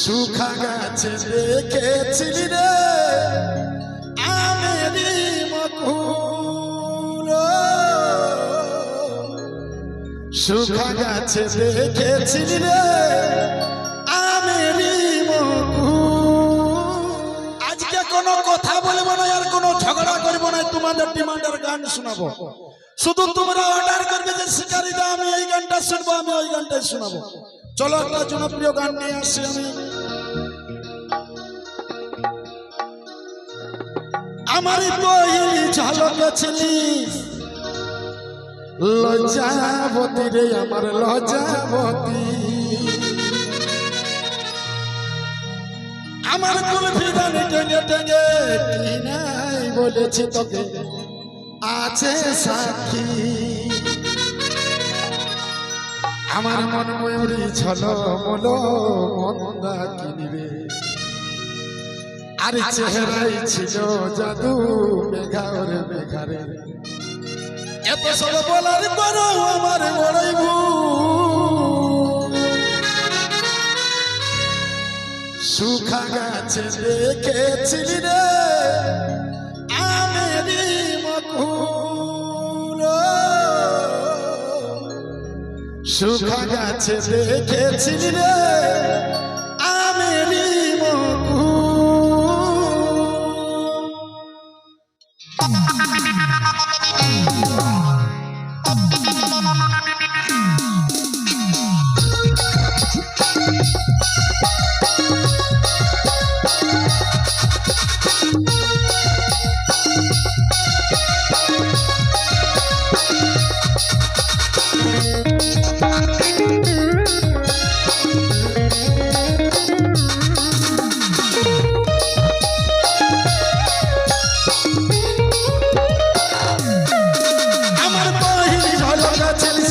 সুখা গাছে দেখেছিলি রে আমেরি মকুল সুখা গাছে দেখেছিলি রে আমেরি আজকে কোনো কথা বলব না, আর কোনো ঝগড়া করব না, তোমাদের ডিমান্ডের গান শোনাবো। শুধু তোমরা অর্ডার করবে যে, শিকারিদা, আমি এই গানটা শুনব, আমি ওই গানটাই শোনাবো। চলো একটা জনপ্রিয় গান নিয়ে আসছি আমি। আমারই বহিলি ঝলক ছিলি। লজ্জাবতী রে আমার লজ্জাবতী। আমার কুলফি দানি টেঙ্গে টেঙ্গে কি বলেছি তোকে? আছে সাক্ষী। আমার মন ময়ূরী ছল মল মন্দা কিনিবে। আর চেহারাই ছিল জাদু মেঘারে মেঘারে। এত সব বলার করো আমার ভুল সুখা গাছে দেখেছিলি রে। সুখা গাছে দেখেছিলি রে আমি মকুল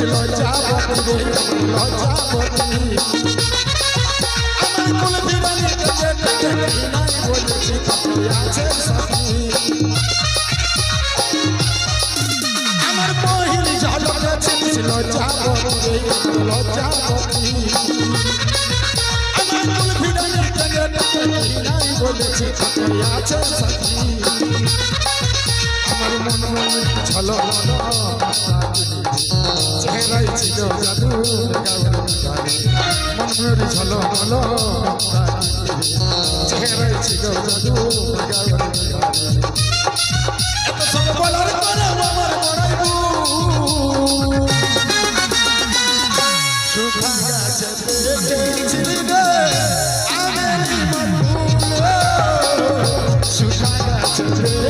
লজ্জাবতী লজ্জাবতী আমার কোন দিবানি নাই বলেছি আছে সাথী আমার বহিনী ঝলক ছিলিস লজ্জাবতী লজ্জাবতী আমার কোন দিবানি নাই বলেছি আছে সাথী মন মন ছলো চেহারাই ছিল জাদু মন মন ছলো মলো চেহারাই ছিল জাদু এত সব বলার পরে আমার বড়াই সুখা গাছে দেখেছিলি রে আমি মনমুল সুখা গাছে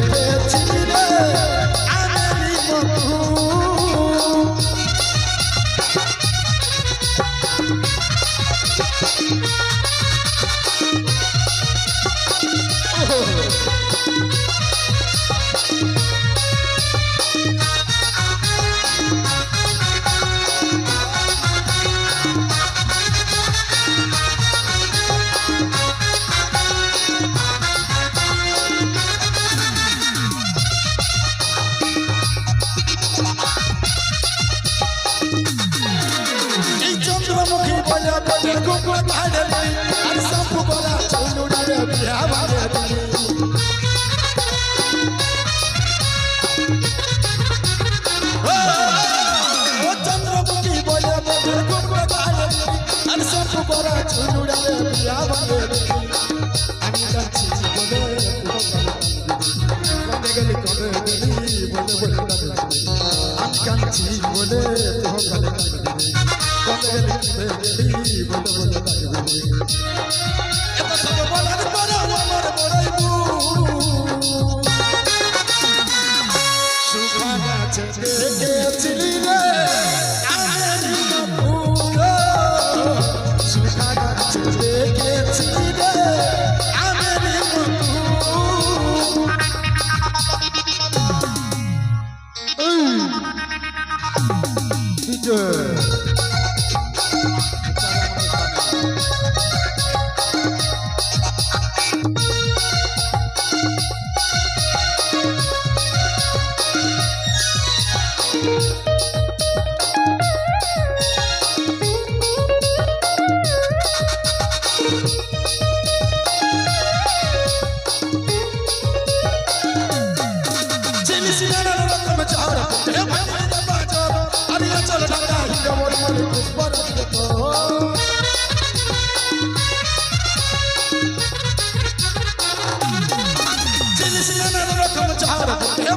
বলা চন্দ্রে বিয়া ভাড়ে আমি যাচ্ছি বলে কবে গেলি কবে গেলি এত সব বলার পরে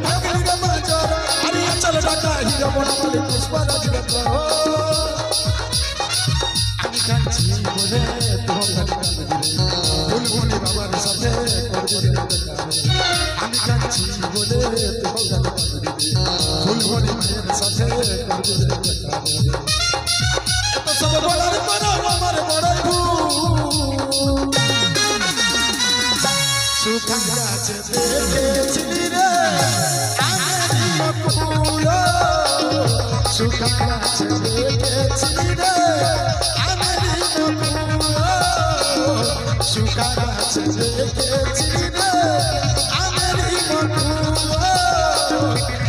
ভাগলি রে মাজার। আরে চল ডাকা হিরো বড় মালিক শুকা গাছ দেখেছি রে ফুল শুকা গাছ দেখেছি রে শুকা গাছ দেখেছি রে আমেরি ফুল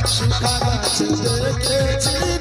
শুকা গাছ দেখেছি